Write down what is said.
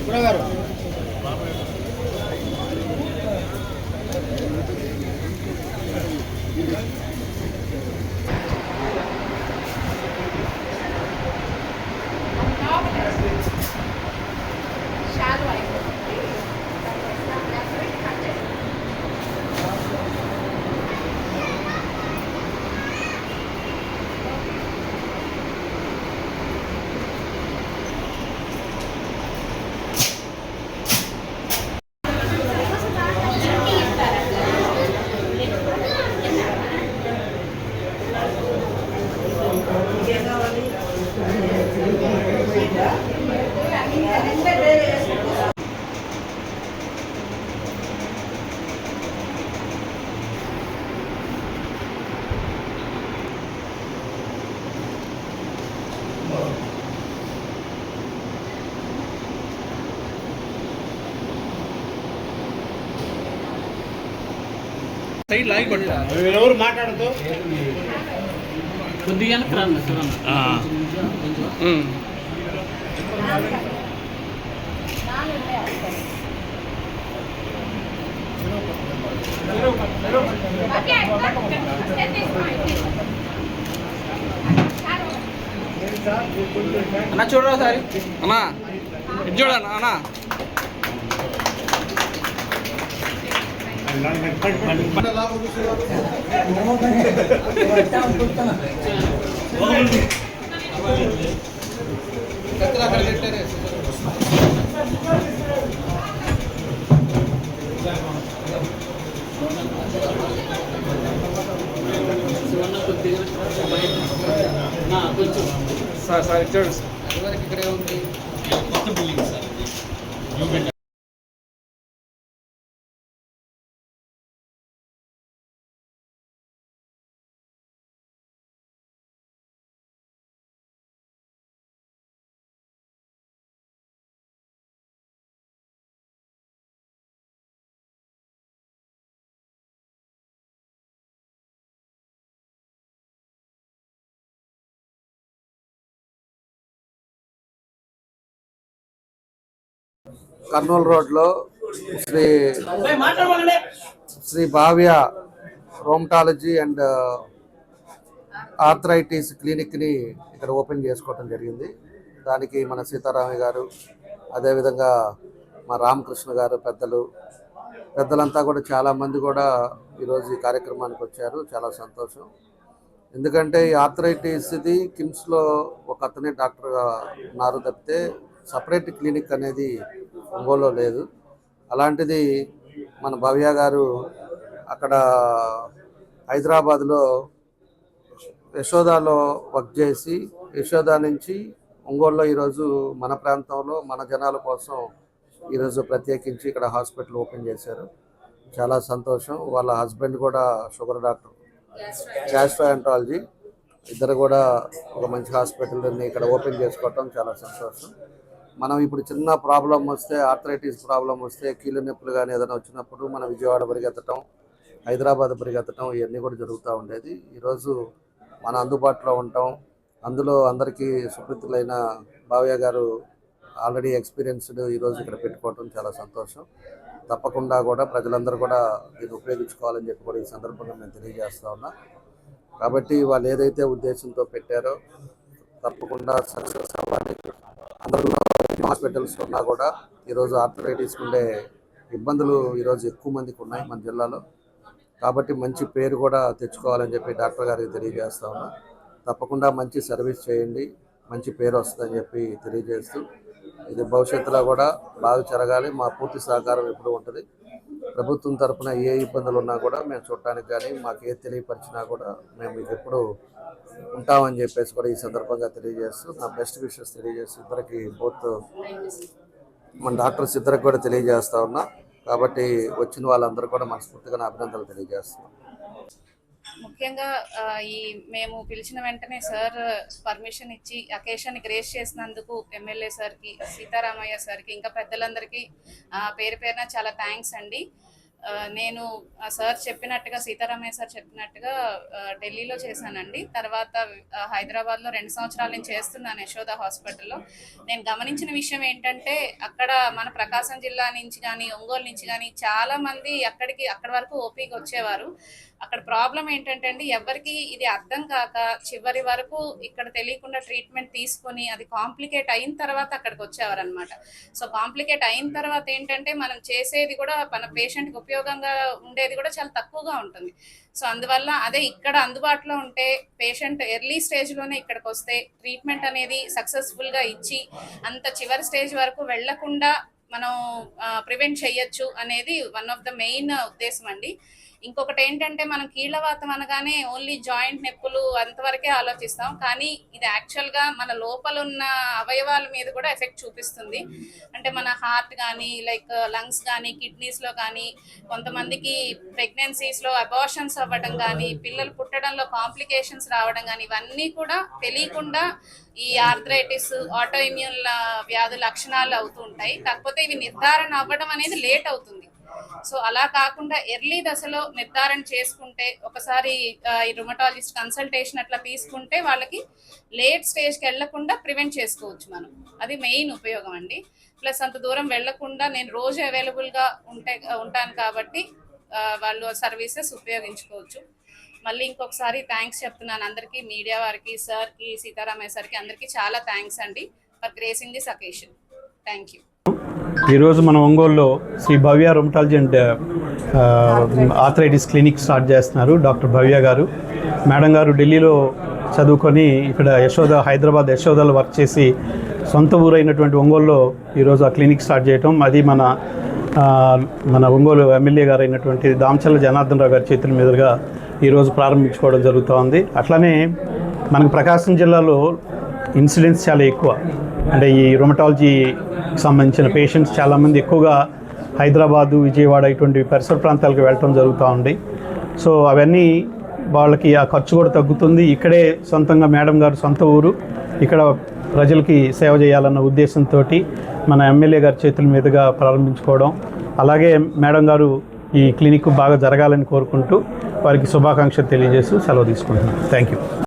కూరగారు నాలుగు ఉన్నాయి అక్కడ. Okay, cut, cut. Set this point. Shallow. అన్న చూడరా సారి అన్నా ఇది చూడన్నా అన్నా సార్ సార్ చూడండి ఇక్కడే ఉంది? కర్నూలు రోడ్లో Sri Sri Bhavya rheumatology and arthritis క్లినిక్ని ఇక్కడ ఓపెన్ చేసుకోవటం జరిగింది. దానికి మన సీతారామయ్య గారు అదేవిధంగా మా రామకృష్ణ గారు పెద్దలు పెద్దలంతా కూడా చాలామంది కూడా ఈరోజు ఈ కార్యక్రమానికి వచ్చారు. చాలా సంతోషం. ఎందుకంటే ఈ ఆర్థరైటిస్ది కిమ్స్లో ఒక అతనే డాక్టర్గా ఉన్నారు తప్పితే సపరేట్ క్లినిక్ అనేది ఒంగోలులో లేదు. అలాంటిది మన భవ్య గారు అక్కడ హైదరాబాద్లో యశోదాలో వర్క్ చేసి యశోద నుంచి ఒంగోలులో ఈరోజు మన ప్రాంతంలో మన జనాల కోసం ఈరోజు ప్రత్యేకించి ఇక్కడ హాస్పిటల్ ఓపెన్ చేశారు. చాలా సంతోషం. వాళ్ళ హస్బెండ్ కూడా షుగర్ డాక్టర్. గ్యాస్ట్రాంటాలజీ ఇద్దరు కూడా ఒక మంచి హాస్పిటల్ని ఇక్కడ ఓపెన్ చేసుకోవటం చాలా సంతోషం. మనం ఇప్పుడు చిన్న ప్రాబ్లం వస్తే ఆర్థరైటిస్ ప్రాబ్లం వస్తే కీళ్ళ నొప్పులు కానీ ఏదైనా వచ్చినప్పుడు మనం విజయవాడ పరిగెత్తటం హైదరాబాద్ పరిగెత్తటం ఇవన్నీ కూడా జరుగుతూ ఉండేది. ఈరోజు మన అందుబాటులో ఉంటాం. అందులో అందరికీ సుప్రీతులైన భావ్య గారు ఆల్రెడీ ఎక్స్పీరియన్స్డ్ ఈరోజు ఇక్కడ పెట్టుకోవటం చాలా సంతోషం. తప్పకుండా కూడా ప్రజలందరూ కూడా దీన్ని ఉపయోగించుకోవాలని చెప్పి కూడా ఈ సందర్భంగా మేము తెలియజేస్తా ఉన్నా. కాబట్టి వాళ్ళు ఏదైతే ఉద్దేశంతో పెట్టారో తప్పకుండా సక్సెస్ అవ్వాలి. అందులో హాస్పిటల్స్ ఉన్నా కూడా ఈరోజు ఆర్థరైటిస్ ఉండే ఇబ్బందులు ఈరోజు ఎక్కువ మందికి ఉన్నాయి మన జిల్లాలో. కాబట్టి మంచి పేరు కూడా తెచ్చుకోవాలని చెప్పి డాక్టర్ గారికి తెలియజేస్తా ఉన్నా. తప్పకుండా మంచి సర్వీస్ చేయండి మంచి పేరు వస్తుందని చెప్పి తెలియజేస్తూ. ఇది భవిష్యత్తులో కూడా బాగా జరగాలి మా పూర్తి సహకారం ఎప్పుడు ఉంటుంది. ప్రభుత్వం తరపున ఏ ఇబ్బందులు ఉన్నా కూడా మేము చూడటానికి కానీ మాకు ఏ తెలియపరిచినా కూడా మేము ఎప్పుడు ఉంటామని చెప్పేసి కూడా ఈ సందర్భంగా తెలియజేస్తూ నా బెస్ట్ విషెస్ తెలియజేస్తూ ఇద్దరికి బోత్ మన డాక్టర్స్ ఇద్దరికి కూడా తెలియజేస్తా ఉన్నా. కాబట్టి వచ్చిన వాళ్ళందరూ కూడా మనస్ఫూర్తిగా నా అభినందనలు తెలియజేస్తున్నాం. ముఖ్యంగా ఈ మేము పిలిచిన వెంటనే సార్ పర్మిషన్ ఇచ్చి అకేషన్ గ్రేస్ చేసినందుకు ఎమ్మెల్యే సార్కి సీతారామయ్య సార్కి ఇంకా పెద్దలందరికీ పేరు పేరున చాలా థ్యాంక్స్ అండి. నేను సార్ చెప్పినట్టుగా సీతారామయ్య సార్ చెప్పినట్టుగా ఢిల్లీలో చేశానండి. తర్వాత హైదరాబాద్లో రెండు సంవత్సరాలు నేను చేస్తున్నాను యశోద హాస్పిటల్లో. నేను గమనించిన విషయం ఏంటంటే అక్కడ మన ప్రకాశం జిల్లా నుంచి కానీ ఒంగోలు నుంచి కానీ చాలా మంది అక్కడికి అక్కడి వరకు ఓపీకి వచ్చేవారు. అక్కడ ప్రాబ్లం ఏంటంటే అండి ఎవరికి ఇది అర్థం కాక చివరి వరకు ఇక్కడ తెలియకుండా ట్రీట్మెంట్ తీసుకొని అది కాంప్లికేట్ అయిన తర్వాత అక్కడికి వచ్చేవారనమాట సో కాంప్లికేట్ అయిన తర్వాత ఏంటంటే మనం చేసేది కూడా మన పేషెంట్కి ఉపయోగంగా ఉండేది కూడా చాలా తక్కువగా ఉంటుంది. సో అందువల్ల అదే ఇక్కడ అందుబాటులో ఉంటే పేషెంట్ ఎర్లీ స్టేజ్లోనే ఇక్కడికి వస్తే ట్రీట్మెంట్ అనేది సక్సెస్ఫుల్గా ఇచ్చి అంత చివరి స్టేజ్ వరకు వెళ్ళకుండా మనం ప్రివెంట్ చేయొచ్చు అనేది వన్ ఆఫ్ ద మెయిన్ ఉద్దేశం అండి. ఇంకొకటి ఏంటంటే మనం కీళ్ళవాతం అనగానే ఓన్లీ జాయింట్ నొప్పులు అంతవరకే ఆలోచిస్తాం. కానీ ఇది యాక్చువల్గా మన లోపల ఉన్న అవయవాల మీద కూడా ఎఫెక్ట్ చూపిస్తుంది. అంటే మన హార్ట్ కానీ లైక్ లంగ్స్ కానీ కిడ్నీస్లో కానీ కొంతమందికి ప్రెగ్నెన్సీస్లో అబార్షన్స్ అవ్వడం కానీ పిల్లలు పుట్టడంలో కాంప్లికేషన్స్ రావడం కానీ ఇవన్నీ కూడా తెలియకుండా ఈ ఆర్థరైటిస్ ఆటో ఇమ్యూన్ వ్యాధు లక్షణాలు అవుతూ ఉంటాయి. కాకపోతే ఇవి నిర్ధారణ అవ్వడం అనేది లేట్ అవుతుంది. సో అలా కాకుండా ఎర్లీ దశలో నిర్ధారణ చేసుకుంటే ఒకసారి ఈ రుమటాలజిస్ట్ కన్సల్టేషన్ అట్లా తీసుకుంటే వాళ్ళకి లేట్ స్టేజ్కి వెళ్ళకుండా ప్రివెంట్ చేసుకోవచ్చు మనం. అది మెయిన్ ఉపయోగం అండి. ప్లస్ అంత దూరం వెళ్ళకుండా నేను రోజు అవైలబుల్గా ఉంటే ఉంటాను కాబట్టి వాళ్ళు సర్వీసెస్ ఉపయోగించుకోవచ్చు. మళ్ళీ ఇంకొకసారి థ్యాంక్స్ చెప్తున్నాను అందరికీ మీడియా వారికి సార్కి సీతారామయ్య సార్కి అందరికీ చాలా థ్యాంక్స్ అండి. For gracing this occasion thank you ఈరోజు మన ఒంగోలులో Sri Bhavya rheumatology and arthritis clinic start చేస్తున్నారు డాక్టర్ భవ్య గారు. మేడం గారు ఢిల్లీలో చదువుకొని ఇక్కడ యశోద హైదరాబాద్ యశోదలో వర్క్ చేసి సొంత ఊరైనటువంటి ఒంగోలులో ఈరోజు ఆ క్లినిక్ స్టార్ట్ చేయటం. అది మన మన ఒంగోలు ఎమ్మెల్యే గారు అయినటువంటి దామచల్ల జనార్దన్ రావు గారి చేతుల మీదుగా ఈరోజు ప్రారంభించుకోవడం జరుగుతోంది. అట్లనే మనకు ప్రకాశం జిల్లాలో ఇన్సిడెంట్స్ చాలా ఎక్కువ. అంటే ఈ రొమటాలజీకి సంబంధించిన పేషెంట్స్ చాలామంది ఎక్కువగా హైదరాబాదు విజయవాడ ఇటువంటి పరిసర ప్రాంతాలకు వెళ్ళటం జరుగుతూ ఉంది. సో అవన్నీ వాళ్ళకి ఆ ఖర్చు కూడా తగ్గుతుంది. ఇక్కడే సొంతంగా మేడం గారు సొంత ఊరు. ఇక్కడ ప్రజలకి సేవ చేయాలన్న ఉద్దేశంతో మన ఎమ్మెల్యే గారి చేతుల మీదుగా ప్రారంభించుకోవడం. అలాగే మేడం గారు ఈ క్లినిక్ బాగా జరగాలని కోరుకుంటూ వారికి శుభాకాంక్షలు తెలియజేస్తూ సెలవు తీసుకుంటున్నాను థ్యాంక్ యూ